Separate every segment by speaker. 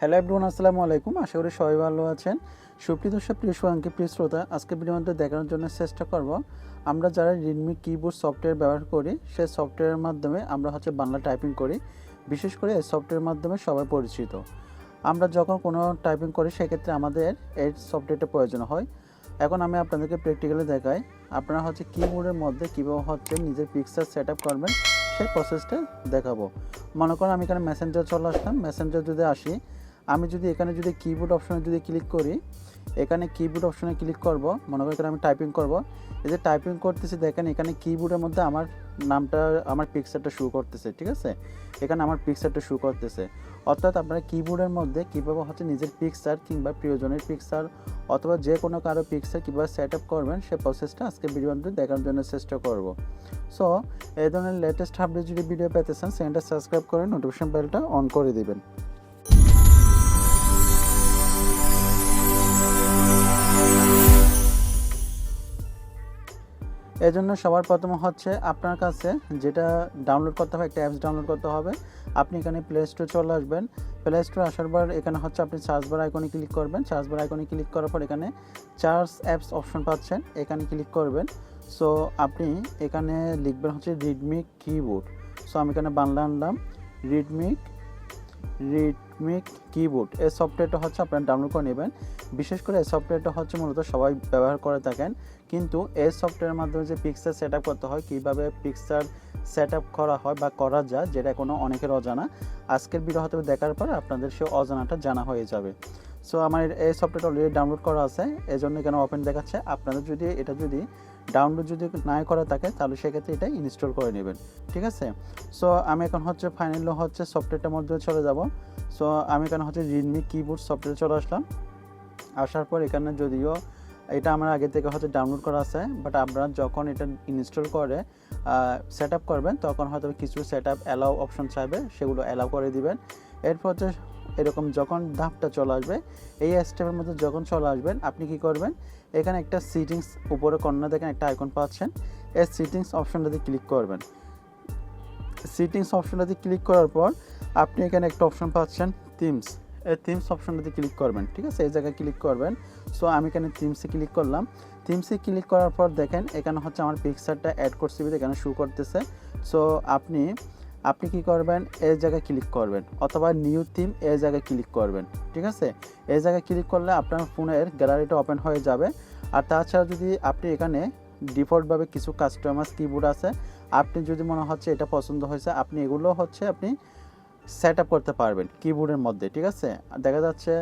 Speaker 1: Hello everyone আসসালামু আলাইকুম। আশা করি সবাই ভালো আছেন। সুপ্রিয় দর্শক, প্রিয় সুয়াঙ্কি প্রিয় শ্রোতা আজকে মধ্যে দেখানোর জন্য চেষ্টা করব। আমরা যারা রিডমি কিবোর্ড সফটওয়্যার ব্যবহার করি সেই সফটওয়্যারের মাধ্যমে আমরা হচ্ছে বাংলা টাইপিং করি। বিশেষ করে এই সফটওয়্যারের মাধ্যমে সবাই পরিচিত। আমরা যখন কোনো টাইপিং করি, সেক্ষেত্রে আমাদের এই সফটওয়্যারটা প্রয়োজন হয়। এখন আমি আপনাদেরকে প্র্যাকটিক্যালি দেখাই। আপনারা হচ্ছে কিবোর্ডের মধ্যে কীভাবে হচ্ছে নিজের পিকচার সেট আপ করবেন, সেই প্রসেসটা দেখাবো। মনে করেন আমি এখানে মেসেঞ্জার চলে আসলাম। মেসেঞ্জার যদি আসি আমি যদি এখানে যদি কিবোর্ড অপশনে যদি ক্লিক করি, এখানে কিবোর্ড অপশনে ক্লিক করব, মনে করি আমি টাইপিং করব, এই যে টাইপিং করতেছি দেখেন এখানে কিবোর্ডের মধ্যে আমার নামটা, আমার পিকচারটা শু করতেছে, ঠিক আছে? এখানে আমার পিকচারটা শু করতেছে। অর্থাৎ আপনারা কিবোর্ডের মধ্যে কীভাবে হচ্ছে নিজের পিকচার কিংবা প্রিয়জনের পিকচার অথবা যে কোনো কারও পিকচার কীভাবে সেট আপ করবেন, সে প্রসেসটা আজকে ভিডিওতে দেখার জন্য চেষ্টা করব। সো এই ধরনের লেটেস্ট আপডেট যদি ভিডিও পেতে চান চ্যানেলটা সাবস্ক্রাইব করে নোটিফিকেশন বেলটা অন করে দিবেন। এই জন্য সবার প্রথম হচ্ছে আপনার কাছে যেটা ডাউনলোড করতে হবে, একটা অ্যাপস ডাউনলোড করতে হবে। আপনি এখানে প্লে স্টোর চলে আসবেন। প্লে স্টোর আসার পর এখানে হচ্ছে আপনি চার্জ বার আইকনে ক্লিক করবেন। চার্জ বার আইকনে ক্লিক করার পর এখানে চার্জ অ্যাপস অপশন পাচ্ছেন। এখানে ক্লিক করবেন। সো আপনি এখানে লিখবেন হচ্ছে রিডমি কিবোর্ড সো আমি এখানে বাংলা আনলাম। রিডমি রিডমিক কিবোর্ড এই সফটওয়্যারটা হচ্ছে আপনারা ডাউনলোড করে নেবেন। বিশেষ করে এই সফটওয়্যারটা হচ্ছে মূলত সবাই ব্যবহার করে থাকেন। কিন্তু এই সফটওয়্যারের মাধ্যমে যে পিকচার সেট আপ করতে হয়, কীভাবে পিকচার সেট আপ করা হয় বা করা যায়, যেটা কোনো অনেকের অজানা। আজকের ভিডিও দেখার পর আপনাদের সে অজানাটা জানা হয়ে যাবে। সো আমার এই সফটওয়্যারটা অলরেডি ডাউনলোড করা আছে। এই জন্য কেন ওপেন দেখাচ্ছে? আপনাদের যদি, এটা যদি ডাউনলোড যদি না করা থাকে, তাহলে সেক্ষেত্রে এটা ইনস্টল করে নেবেন। ঠিক আছে? সো আমি এখন হচ্ছে ফাইনালি হচ্ছে সফটওয়্যারটার মধ্যে চলে যাব। সো আমি এখানে হচ্ছে রিডমি কিবোর্ড সফটওয়্যার চলে আসলাম। আসার পর এখানে যদিও এটা আমার আগে থেকে হয়তো ডাউনলোড করা আছে বাট আপনারা যখন এটা ইনস্টল করে সেট আপ করবেন, তখন হয়তো কিছু সেট আপ অ্যালাউ অপশন চাইবে, সেগুলো অ্যালাউ করে দিবেন। এরপর হচ্ছে এরকম যখন ধাপটা চলে আসবে, এই স্টেপের মধ্যে যখন চলে আসবেন, আপনি কি করবেন, এখানে একটা সিটিংস উপরে কর্নার দেখেন একটা আইকন পাচ্ছেন, এই সিটিংস অপশনটাতে ক্লিক করবেন। সিটিংস অপশনটাতে ক্লিক করার পর আপনি এখানে একটা অপশন পাচ্ছেন থিমস এই থিমস অপশনটাতে ক্লিক করবেন, ঠিক আছে? এই জায়গায় ক্লিক করবেন। সো আমি এখানে থিমসে ক্লিক করলাম। থিমসে ক্লিক করার পর দেখেন, এখানে হচ্ছে আমার পিকচারটা অ্যাড করছি এখানে শু করতেছে। সো আপনি আপনি কি করবেন? এই জায়গায় ক্লিক করবেন। অথবা নিউ থিম এই জায়গায় ক্লিক করবেন, ঠিক আছে? এই জায়গায় ক্লিক করলে আপনার ফোনের গ্যালারিটা ওপেন হয়ে যাবে। আর তাছাড়া যদি আপনি এখানে ডিফল্টভাবে কিছু কাস্টমাইজ কিবোর্ড আছে আপনি যদি মনে হচ্ছে এটা পছন্দ হয়েছে, আপনি এগুলো হচ্ছে আপনি সেট আপ করতে পারবেন কিবোর্ডের মধ্যে, ঠিক আছে? দেখা যাচ্ছে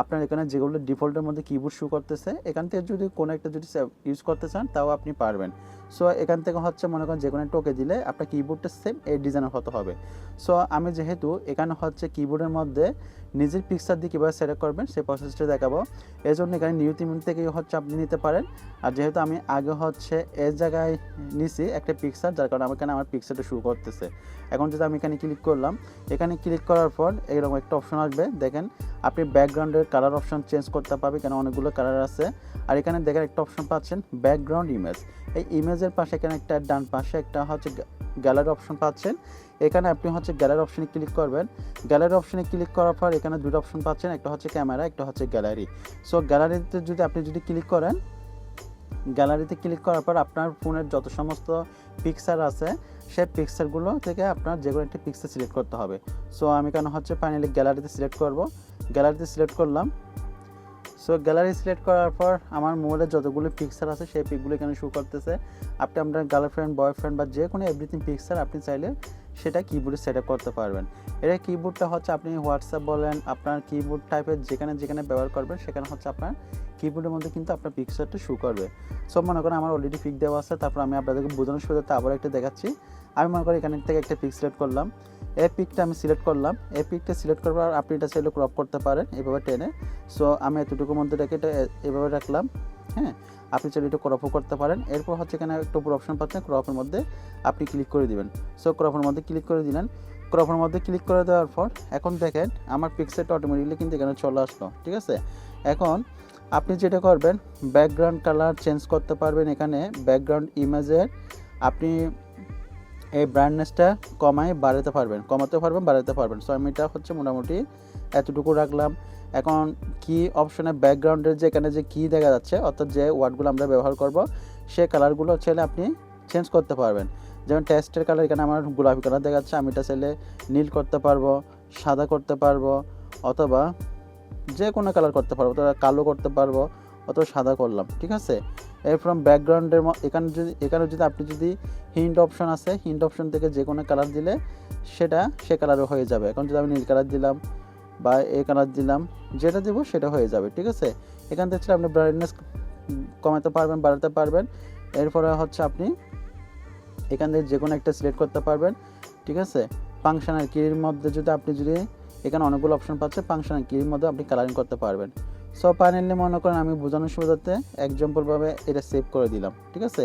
Speaker 1: আপনার এখানে যেগুলো ডিফল্টের মধ্যে কিবোর্ড শু করতেছে, এখান থেকে যদি কোনো একটা যদি ইউজ করতে চান, তাও আপনি পারবেন। সো এখান থেকে হচ্ছে মনে করেন যে কোনো টোকে দিলে আপনার কিবোর্ডটা সেম এই ডিজাইনের হতে হবে। সো আমি যেহেতু এখানে হচ্ছে কিবোর্ডের মধ্যে নিজের পিকচার দিয়ে কীভাবে সেট করবেন, সেই প্রসেসটা দেখাবো। এই জন্য এখানে নিউ থিম থেকে হচ্ছে আপনি নিতে পারেন। আর যেহেতু আমি আগে হচ্ছে এই জায়গায় নিছি একটা পিকচার যার কারণে আমার এখানে আমার পিকচারটা শুরু করতেছে। এখন যদি আমি এখানে ক্লিক করলাম, এখানে ক্লিক করার পর এরকম একটা অপশন আসবে। দেখেন, আপনি ব্যাকগ্রাউন্ডের কালার অপশন চেঞ্জ করতে পারবে কেন অনেকগুলো কালার আছে। আর এখানে দেখার একটা অপশন পাচ্ছেন ব্যাকগ্রাউন্ড ইমেজ এই ইমেজের পাশে এখানে একটা ডান পাশে একটা হচ্ছে গ্যালারি অপশন পাচ্ছেন। এখানে আপনি হচ্ছে গ্যালারি অপশনে ক্লিক করবেন। গ্যালারি অপশনে ক্লিক করার পর এখানে দুটো অপশন পাচ্ছেন, একটা হচ্ছে ক্যামেরা একটা হচ্ছে গ্যালারি সো গ্যালারিতে যদি আপনি যদি ক্লিক করেন গ্যালারিতে ক্লিক করার পর আপনার ফোনের যত সমস্ত পিকচার আছে, সেই পিকচারগুলো থেকে আপনার যে কোনো একটি পিকচার সিলেক্ট করতে হবে। সো আমি কেন হচ্ছে ফাইনালি গ্যালারিতে সিলেক্ট করব? গ্যালারিতে সিলেক্ট করলাম। সো গ্যালারি সিলেক্ট করার পর আমার মোবাইলে যতগুলো পিকচার আছে, সেই পিকগুলো এখানে শো করতেছে। আপনি আপনার গার্লফ্রেন্ড বয়ফ্রেন্ড বা যে কোনো এভরিথিং পিকচার আপনি চাইলে সেটা কিবোর্ডে সেট আপ করতে পারবেন। এটা কিবোর্ডটা হচ্ছে আপনি হোয়াটসঅ্যাপ বলেন, আপনার কিবোর্ড টাইপের যেখানে যেখানে ব্যবহার করবেন, সেখানে হচ্ছে আপনার কিবোর্ডের মধ্যে কিন্তু আপনার পিকচারটা শো করবে। সব মনে করেন আমার অলরেডি পিক দেওয়া আছে, তারপর আমি আপনাদেরকে বোঝানোর সুবিধাতে আবার একটা দেখাচ্ছি। আমি মনে করি এখান থেকে একটা পিক সিলেক্ট করলাম। এই পিকটা আমি সিলেক্ট করলাম। এই পিকটা সিলেক্ট করার পর আপনি এটা চাইলে ক্রপ করতে পারেন এভাবে টেনে। সো আমি এতটুকুর মধ্যে রেখে এটা এভাবে রাখলাম হ্যাঁ? আপনি চাইলে এটা ক্রপও করতে পারেন। এরপর হচ্ছে এখানে একটা উপর অপশন পাচ্ছেন ক্রপের মধ্যে আপনি ক্লিক করে দিবেন। সো ক্রপের মধ্যে ক্লিক করে দিলেন। ক্রপের মধ্যে ক্লিক করে দেওয়ার পর এখন দেখেন আমার পিকচারটা অটোমেটিকলি কিন্তু এখানে চলে আসলো, ঠিক আছে? এখন আপনি যেটা করবেন ব্যাকগ্রাউন্ড কালার চেঞ্জ করতে পারবেন এখানে। ব্যাকগ্রাউন্ড ইমেজের আপনি এই ব্রাইটনেসটা কমায়, বাড়াতে পারবেন কমাতে পারবেন, বাড়াতে পারবেন। সো আমি এটা হচ্ছে মোটামুটি এতটুকু রাখলাম। এখন কি অপশনে ব্যাকগ্রাউন্ডের যে এখানে যে কি দেখা যাচ্ছে, অর্থাৎ যে ওয়ার্ডগুলো আমরা ব্যবহার করব, সে কালারগুলো চাইলে আপনি চেঞ্জ করতে পারবেন। যেমন টেস্টের কালার এখানে আমার গোলাপি কালার দেখা যাচ্ছে, আমি এটা চাইলে নীল করতে পারব, সাদা করতে পারব, অথবা যে কোনো কালার করতে পারব, অথবা কালো করতে পারব, অথবা সাদা করলাম, ঠিক আছে? এরপর ব্যাকগ্রাউন্ডের এখানে যদি এখানে যদি আপনি যদি হিন্ট অপশন আছে হিন্ট অপশন থেকে যে কোনো কালার দিলে সেটা, সে কালারও হয়ে যাবে। এখন যদি আমি নীল কালার দিলাম বা এই কালার দিলাম, যেটা দেবো সেটা হয়ে যাবে, ঠিক আছে? এখান থেকে আপনি ব্রাইটনেস কমাতে পারবেন, বাড়াতে পারবেন। এরপরে হচ্ছে আপনি এখান থেকে যে কোনো একটা সিলেক্ট করতে পারবেন, ঠিক আছে? ফাংশনাল কির মধ্যে যদি আপনি যদি এখানে অনেকগুলো অপশন পাচ্ছে ফাংশনাল কির মধ্যে আপনি কালারিং করতে পারবেন। সো ফাইনালি মনে করেন আমি বোঝানোর সুবিধাতে এক্সাম্পলভাবে এটা সেভ করে দিলাম, ঠিক আছে?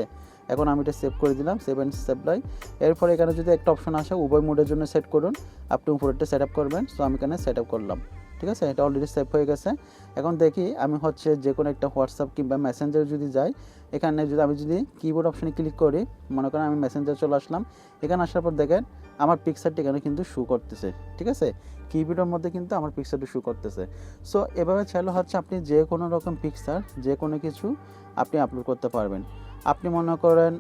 Speaker 1: এখন আমি এটা সেভ করে দিলাম সেভ অ্যান্ড সেভলাই এরপর এখানে যদি একটা অপশন আসে, উভয় মোডের জন্য সেট করুন। আপনি উপরেরটা সেট আপ করবেন সো আমি এখানে সেট আপ করলাম, ঠিক আছে? এটা অলরেডি সেভ হয়ে গেছে। এখন দেখি আমি হচ্ছে যে কোনো একটা হোয়াটসঅ্যাপ কিংবা মেসেঞ্জার যদি যাই, এখানে যদি আমি যদি কিবোর্ড অপশনে ক্লিক করি, মনে করেন আমি মেসেঞ্জার চলে আসলাম। এখানে আসার পর দেখেন আমার পিকচারটি এখানে কিন্তু শু করতেছে, ঠিক আছে? কিবোর্ডের মধ্যে কিন্তু আমার পিকচারটি শু করতেছে। সো এভাবে চাইলে হচ্ছে আপনি যে কোনো রকম পিকচার যে কোনো কিছু আপনি আপলোড করতে পারবেন। আপনি মনে করেন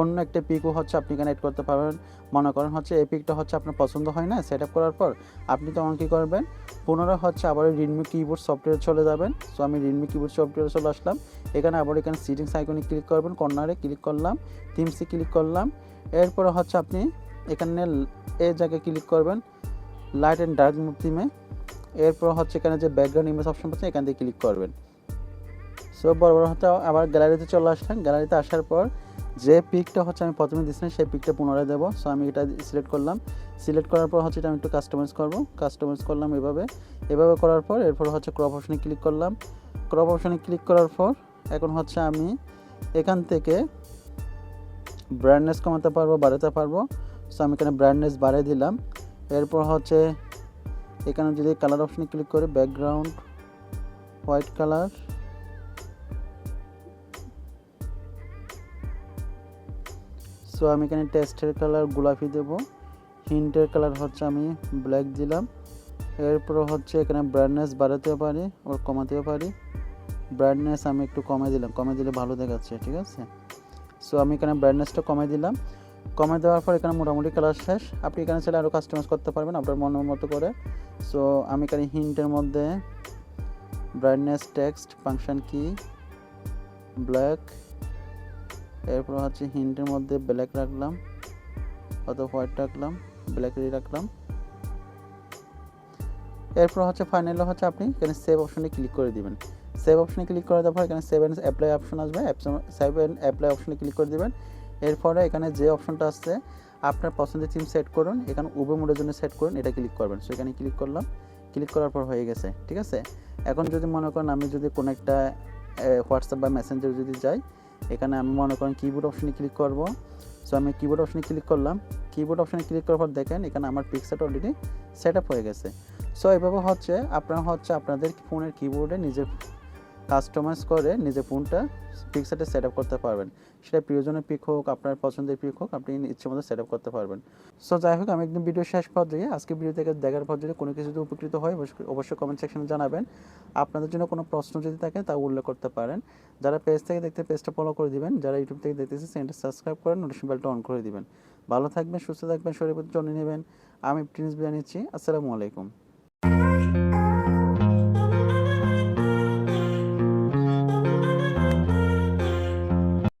Speaker 1: অন্য একটা পিকও হচ্ছে আপনি এখানে এড করতে পারবেন। মনে করেন হচ্ছে এই পিকটা হচ্ছে আপনার পছন্দ হয় না সেট আপ করার পর আপনি তখন কী করবেন? পুনরায় হচ্ছে আবার রিডমি কিবোর্ড সফটওয়্যার চলে যাবেন। সো আমি রিডমি কিবোর্ড সফটওয়্যারে চলে আসলাম। এখানে আবার এখানে সিটিংস আইকনে ক্লিক করবেন কর্নারে ক্লিক করলাম থিমসে ক্লিক করলাম। এরপরে হচ্ছে আপনি এখানে এ জায়গায় ক্লিক করবেন লাইট অ্যান্ড ডার্ক থিমে এরপর হচ্ছে এখানে যে ব্যাকগ্রাউন্ড ইমেজ অপশন পাচ্ছে এখান থেকে ক্লিক করবেন। সো বড় বড় হচ্ছে, আবার গ্যালারিতে চলে আসলাম গ্যালারিতে আসার পর যে পিকটা হচ্ছে আমি প্রথমে দিচ্ছিলাম সেই পিকটা পুনরায় দেবো। সো আমি এটা সিলেক্ট করলাম। সিলেক্ট করার পর হচ্ছে এটা আমি একটু কাস্টমাইজ করব। কাস্টমাইজ করলাম এভাবে। এভাবে করার পর এরপর হচ্ছে ক্রপ অপশনে ক্লিক করলাম। ক্রপ অপশনে ক্লিক করার পর এখন হচ্ছে আমি এখান থেকে ব্রাইটনেস কমাতে পারব, বাড়াতে পারব। সো আমি এখানে ব্রাইটনেস বাড়িয়ে দিলাম। এরপর হচ্ছে, এখানে যদি কালার অপশনে ক্লিক করি ব্যাকগ্রাউন্ড হোয়াইট কালার সো আমি এখানে টেস্টের কালার গোলাপি দেব। হিন্টের কালার হচ্ছে আমি ব্ল্যাক দিলাম। এরপর হচ্ছে এখানে ব্রাইটনেস বাড়াতেও পারি ওর কমাতেও পারি। ব্রাইটনেস আমি একটু কমে দিলাম কমে দিলে ভালো দেখাচ্ছে, ঠিক আছে? সো আমি এখানে ব্রাইটনেসটা কমে দিলাম। কমে দেওয়ার পর এখানে মোটামুটি কালার শেষ। আপনি এখানে চাইলে আরও কাস্টমাইজ করতে পারবেন আপনার মনের মতো করে। সো আমি এখানে হিন্টের মধ্যে ব্রাইটনেস টেক্সট ফাংশন কি ব্ল্যাক এরপর হচ্ছে হিন্টের মধ্যে ব্ল্যাক রাখলাম, অথবা হোয়াইট রাখলাম ব্ল্যাকেরই রাখলাম। এরপর হচ্ছে ফাইনালি হচ্ছে আপনি এখানে সেভ অপশনে ক্লিক করে দিবেন। সেভ অপশনে ক্লিক করে দেওয়ার পর এখানে সেভ অ্যান্ড অ্যাপ্লাই অপশন আসবে। সেভ অ্যান্ড অ্যাপ্লাই অপশনে ক্লিক করে দিবেন। এরপরে এখানে যে অপশনটা আসছে, আপনার পছন্দের থিম সেট করুন, এখানে উবে মোডের জন্য সেট করুন, এটা ক্লিক করবেন। সো এখানে ক্লিক করলাম ক্লিক করার পর হয়ে গেছে, ঠিক আছে? এখন যদি মনে করেন আমি যদি কোনো একটা হোয়াটসঅ্যাপ বা মেসেঞ্জার যদি যাই, এখানে আমি মনে করেন কিবোর্ড অপশনে ক্লিক করব। সো আমি কিবোর্ড অপশনে ক্লিক করলাম কিবোর্ড অপশনে ক্লিক করার পর দেখেন, এখানে আমার পিকচারটা অলরেডি সেট আপ হয়ে গেছে। সো এভাবে হচ্ছে, আপনারা হচ্ছে আপনাদের ফোনের কিবোর্ডে নিজের কাস্টমাইজ করে নিজের ফোনটা পিকচারটা সেট আপ করতে পারবেন। সেটা প্রিয়জনের পিক হোক, আপনার পছন্দের পিক হোক, আপনি ইচ্ছে মতো সেট আপ করতে পারবেন। সো যাই হোক, আমি একদম ভিডিও শেষ পর্যায়ে, আজকে ভিডিও থেকে দেখার পর যদি কোনো কিছু যদি উপকৃত হয় অবশ্যই- কমেন্ট সেকশনে জানাবেন। আপনাদের জন্য কোনো প্রশ্ন যদি থাকে, তা উল্লেখ করতে পারেন। যারা পেজ থেকে দেখতে পেজটা ফলো করে দিবেন, যারা ইউটিউব থেকে দেখতেছে চ্যানেলটা সাবস্ক্রাইব করে নোটিফিকেশন বেলটা অন করে দিবেন। ভালো থাকবেন, সুস্থ থাকবেন শরীর যত্ন নেবেন। আমি প্রিন্স বিয়া নিচ্ছি। আসসালামু আলাইকুম।